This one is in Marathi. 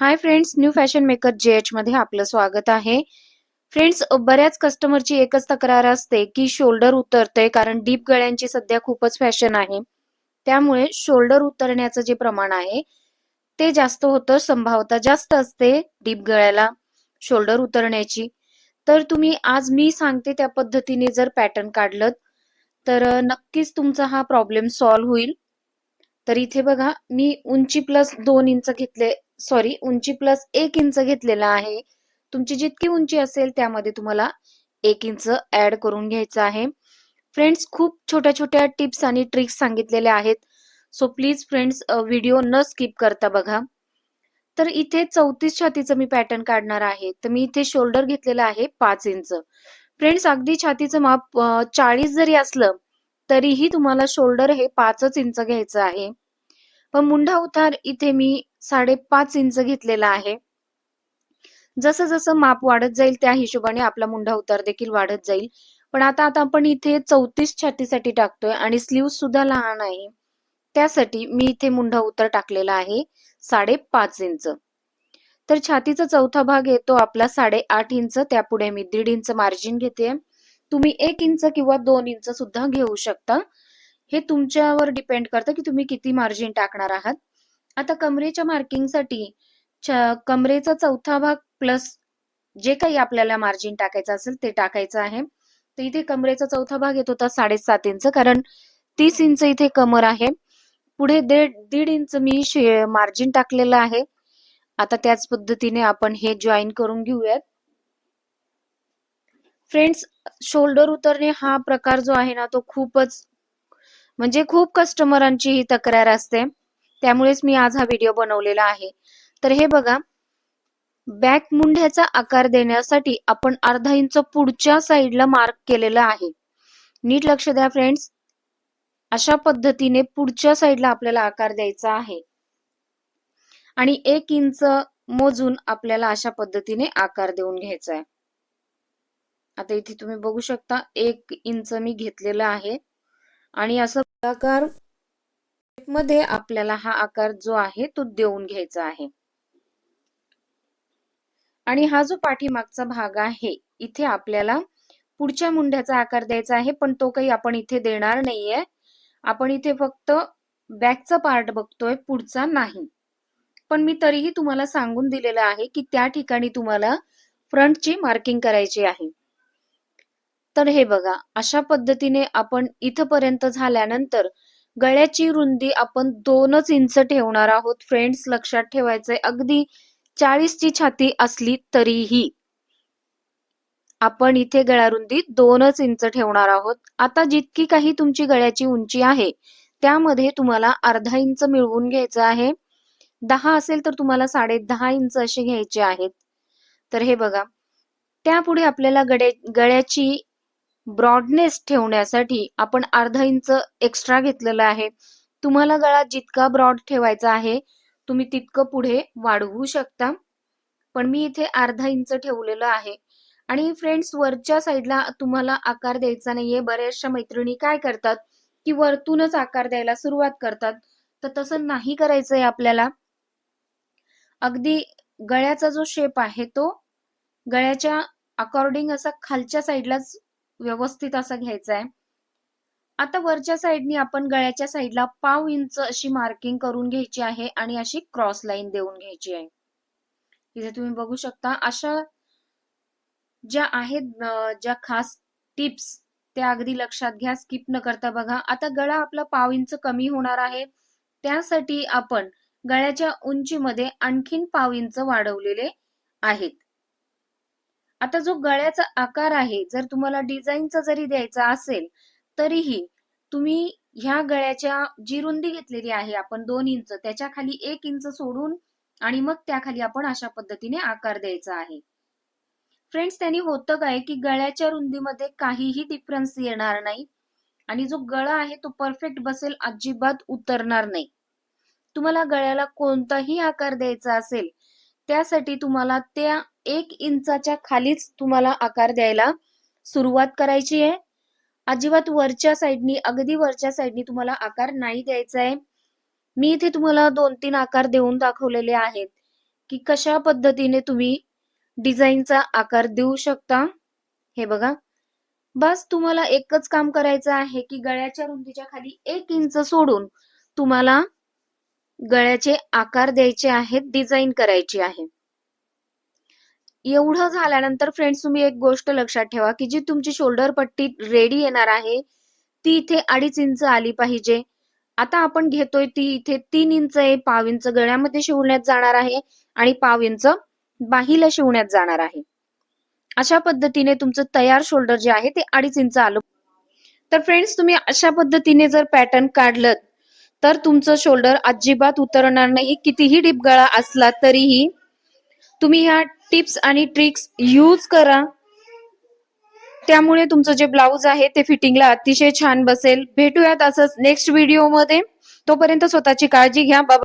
Hi friends new fashion maker J H मध्ये आपलं स्वागत आहे. फ्रेंड्स बऱ्याच कस्टमरची एकच तक्रार असते की शोल्डर उतरते कारण डीप गळ्यांची सध्या खूपच फॅशन आहे. त्यामुळे शोल्डर उतरण्याचं जे प्रमाण आहे ते जास्त होतं संभावता जास्त असते डीप गळ्याला शोल्डर उतरण्याची. तर तुम्ही आज मी सांगते त्या पद्धतीने जर पॅटर्न काढलं तर नक्कीच तुमचा हा प्रॉब्लेम सॉल्व्ह होईल. तर इथे बघा मी उंची प्लस दोन इंच घेतले सॉरी उंची प्लस एक इंच घेतलेला आहे. तुमची जितकी उंची असेल त्यामध्ये तुम्हाला एक इंच ऍड करून घ्यायचं आहे. फ्रेंड्स खूप छोट्या छोट्या टिप्स आणि ट्रिक्स सांगितलेल्या आहेत. सो प्लीज फ्रेंड्स व्हिडिओ न स्किप करता बघा. तर इथे चौतीस छातीचं मी पॅटर्न काढणार आहे. तर मी इथे शोल्डर घेतलेलं आहे पाच इंच फ्रेंड्स अगदी छातीचं माप चाळीस जरी असलं तरीही तुम्हाला शोल्डर हे पाचच इंच घ्यायचं आहे. पण मुंढा उतार इथे मी साडेपाच इंच घेतलेला आहे. जसं जसं माप वाढत जाईल त्या हिशोबाने आपला मुंढा उतार देखील वाढत जाईल. पण आता आता आपण इथे चौतीस छातीसाठी टाकतोय आणि स्लीव सुद्धा लहान आहे. त्यासाठी मी इथे मुंढा उतार टाकलेला आहे साडेपाच इंच. तर छातीचा चौथा भाग येतो आपला साडेआठ इंच. त्यापुढे मी दीड इंच मार्जिन घेते तुम्ही एक इंच किंवा दोन इंच सुद्धा घेऊ शकता. हे तुमच्यावर डिपेंड करतं की तुम्ही किती मार्जिन टाकणार आहात. आता कमरेच्या मार्किंगसाठी कमरेचा चौथा भाग प्लस जे काही आपल्याला मार्जिन टाकायचं असेल ते टाकायचं आहे. तर इथे कमरेचा चौथा भाग येत होता साडेसात इंच कारण तीस इंच इथे कमर आहे. पुढे दीड दीड इंच मी मार्जिन टाकलेलं आहे. आता त्याच पद्धतीने आपण हे जॉईन करून घेऊयात. फ्रेंड्स शोल्डर उतरणे हा प्रकार जो आहे ना तो खूपच म्हणजे खूप कस्टमरांची ही तक्रार असते. त्यामुळेच मी आज हा व्हिडिओ बनवलेला आहे. तर हे बघा बॅक मुंढ्याचा आकार देण्यासाठी आपण अर्धा इंच पुढच्या साईडला मार्क केलेला आहे. नीट लक्ष द्या फ्रेंड्स अशा पद्धतीने पुढच्या साईडला आपल्याला आकार द्यायचा आहे. आणि एक इंच मोजून आपल्याला अशा पद्धतीने आकार देऊन घ्यायचा आहे. आता इथे तुम्ही बघू शकता एक इंच मी घेतलेलं आहे. आणि असं आकारमध्ये आपल्याला हा आकार जो आहे तो देऊन घ्यायचा आहे. आणि हा जो पाठीमागचा भाग आहे इथे आपल्याला पुढच्या मुंड्याचा आकार द्यायचा आहे पण तो काही आपण इथे देणार नाहीये. आपण इथे फक्त बॅकचा पार्ट बघतोय पुढचा नाही. पण मी तरीही तुम्हाला सांगून दिलेलं आहे की त्या ठिकाणी तुम्हाला फ्रंटची मार्किंग करायची आहे. तर हे बघा अशा पद्धतीने आपण इथपर्यंत झाल्यानंतर गळ्याची रुंदी आपण दोनच इंच ठेवणार आहोत. फ्रेंड्स लक्षात ठेवायचंय अगदी चाळीसची छाती असली तरीही आपण इथे गळारुंदी दोनच इंच ठेवणार आहोत. आता जितकी काही तुमची गळ्याची उंची आहे त्यामध्ये तुम्हाला अर्धा इंच मिळवून घ्यायचं आहे. दहा असेल तर तुम्हाला साडे दहा इंच असे घ्यायचे आहेत. तर हे बघा त्यापुढे आपल्याला गड्या गळ्याची ब्रॉडनेस ठेवण्यासाठी आपण अर्धा इंच एक्स्ट्रा घेतलेला आहे. तुम्हाला गळा जितका ब्रॉड ठेवायचा आहे तुम्ही तितकं पुढे वाढवू शकता. पण मी इथे अर्धा इंच ठेवलेलं आहे. आणि फ्रेंड्स वरच्या साईडला तुम्हाला आकार द्यायचा नाहीये. बऱ्याचशा मैत्रिणी काय करतात की वरतूनच आकार द्यायला सुरुवात करतात. तर तसं नाही करायचंय आपल्याला. अगदी गळ्याचा जो शेप आहे तो गळ्याच्या अकॉर्डिंग असा खालच्या साईडलाच व्यवस्थित असा घ्यायचा आहे आता वरच्या साईडनी आपण गळ्याच्या साईडला पाव इंच अशी मार्किंग करून घ्यायची आहे आणि अशी क्रॉस लाईन देऊन घ्यायची आहे. इथे तुम्ही बघू शकता अशा ज्या आहेत ज्या खास टिप्स त्या अगदी लक्षात घ्या स्किप न करता बघा. आता गळा आपला पाव इंच कमी होणार आहे. त्यासाठी आपण गळ्याच्या उंचीमध्ये आणखीन पाव इंच वाढवलेले आहेत. आता जो गळ्याचा आकार आहे जर तुम्हाला डिझाईनचा जरी द्यायचा असेल तरीही तुम्ही ह्या गळ्याच्या जी रुंदी घेतलेली आहे आपण दोन इंच त्याच्याखाली एक इंच सोडून आणि मग त्याखाली आपण अशा पद्धतीने आकार द्यायचा आहे. फ्रेंड्स त्यांनी होतं काय की गळ्याच्या रुंदीमध्ये काहीही डिफरन्स येणार नाही आणि जो गळा आहे तो परफेक्ट बसेल अजिबात उतरणार नाही. तुम्हाला गळ्याला कोणताही आकार द्यायचा असेल त्यासाठी तुम्हाला त्या एक इंचाच्या खालीच तुम्हाला आकार द्यायला सुरुवात करायची आहे. अजिबात वरच्या साईडनी अगदी वरच्या साईडनी तुम्हाला आकार नाही द्यायचा आहे. मी इथे तुम्हाला दोन तीन आकार देऊन दाखवलेले आहेत की कशा पद्धतीने तुम्ही डिझाईनचा आकार देऊ शकता. हे बघा. बस तुम्हाला एकच काम करायचं आहे की गळ्याच्या रुंदीच्या खाली एक इंच सोडून तुम्हाला गळ्याचे आकार द्यायचे आहेत डिझाईन करायची आहे. एवढं झाल्यानंतर फ्रेंड्स तुम्ही एक गोष्ट लक्षात ठेवा की जी तुमची शोल्डर पट्टी रेडी येणार आहे ती इथे अडीच इंच आली पाहिजे. आता आपण घेतोय ती इथे तीन इंच आहे पाव इंच गळ्यामध्ये शिवण्यात जाणार आहे आणि पाव इंच बाहीला शिवण्यात जाणार आहे. अशा पद्धतीने तुमचं तयार शोल्डर जे आहे ते अडीच इंच आलं. तर फ्रेंड्स तुम्ही अशा पद्धतीने जर पॅटर्न काढलं तर तुमचं शोल्डर अजिबात उतरणार नाही. कितीही डीप गळा असला तरीही तुम्ही ह्या टिप्स आणि ट्रिक्स यूज करा. त्यामुळे तुमचं जे ब्लाऊज आहे ते फिटिंगला अतिशय छान बसेल. भेटूयात असंच नेक्स्ट व्हिडिओमध्ये तोपर्यंत स्वतःची काळजी घ्या. बाबा